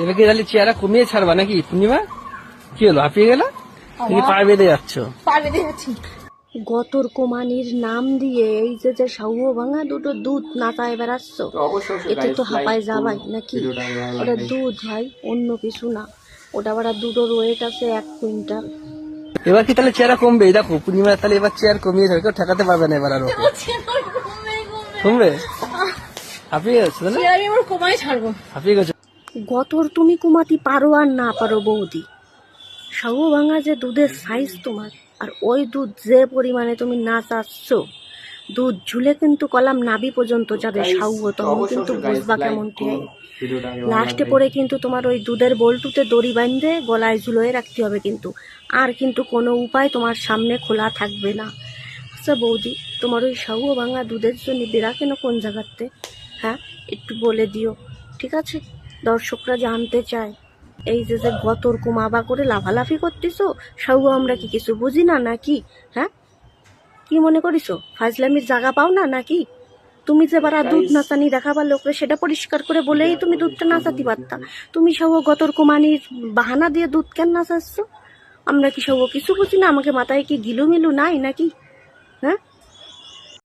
এবার কি তাহলে চেহারা কমিয়ে ছাড়বা নাকি পূর্ণিমা? কি হলো হাঁপিয়ে গেল? তুমি পা বেঁধে যাচ্ছ? পা বেঁধে যাচ্ছি। গতর কোমানির নাম দিয়ে এই যে যে সাউ ভাঙা দুটো দুধ নাচায় বেড়াচ্ছ এতে তো হাঁপায় যাবাই নাকি? ওটা দুধ ভাই অন্য কিছু না। ওটা আবার দুটো ওয়েট আছে এক কুইন্টাল। এবার কি তাহলে চেহারা কমবে? দেখো পূর্ণিমা তাহলে এবার চেয়ার কমিয়ে যাবে কেউ ঠেকাতে পারবে না এবার আরও কমবে হাঁপিয়ে তাহলে? ছাড়বো। হাঁপিয়ে গেছো? গতর তুমি কুমাতি পারো আর না পারো বৌদি। সাউ ভাঙা যে দুধের সাইজ তোমার আর ওই দুধ যে পরিমাণে তুমি না চাচ্ছ দুধ ঝুলে কিন্তু কলাম নাভি পর্যন্ত যাবে। সাউ তখন কিন্তু বুঝবা কেমন লাস্টে পরে কিন্তু তোমার ওই দুধের বল্টুতে দড়ি বাঁধে গলায় ঝুলোয় রাখতে হবে কিন্তু। আর কিন্তু কোনো উপায় তোমার সামনে খোলা থাকবে না। আচ্ছা বৌদি তোমার ওই সাউ ভাঙা দুধের জন্য বেড়া কেন কোন জায়গাতে? হ্যাঁ একটু বলে দিও ঠিক আছে? দর্শকরা জানতে চায়। এই যে যে গতর কুমাবা করে লাফালাফি করতেছো সাউ আমরা কি কিছু বুঝি না নাকি? হ্যাঁ? কি মনে করিছো? ফাজলামির জায়গা পাও না নাকি? তুমি যে বারা দুধ নাচানি দেখাবার লোকরে সেটা পরিষ্কার করে বলেই তুমি দুধটা নাচাতে পারতা। তুমি সব গতর কুমানির বাহানা দিয়ে দুধ কেন নাচাচ্ছ? আমরা কি সব কিছু বুঝি না? আমাকে মাথায় কি গিলু মিলু নাই নাকি? হ্যাঁ?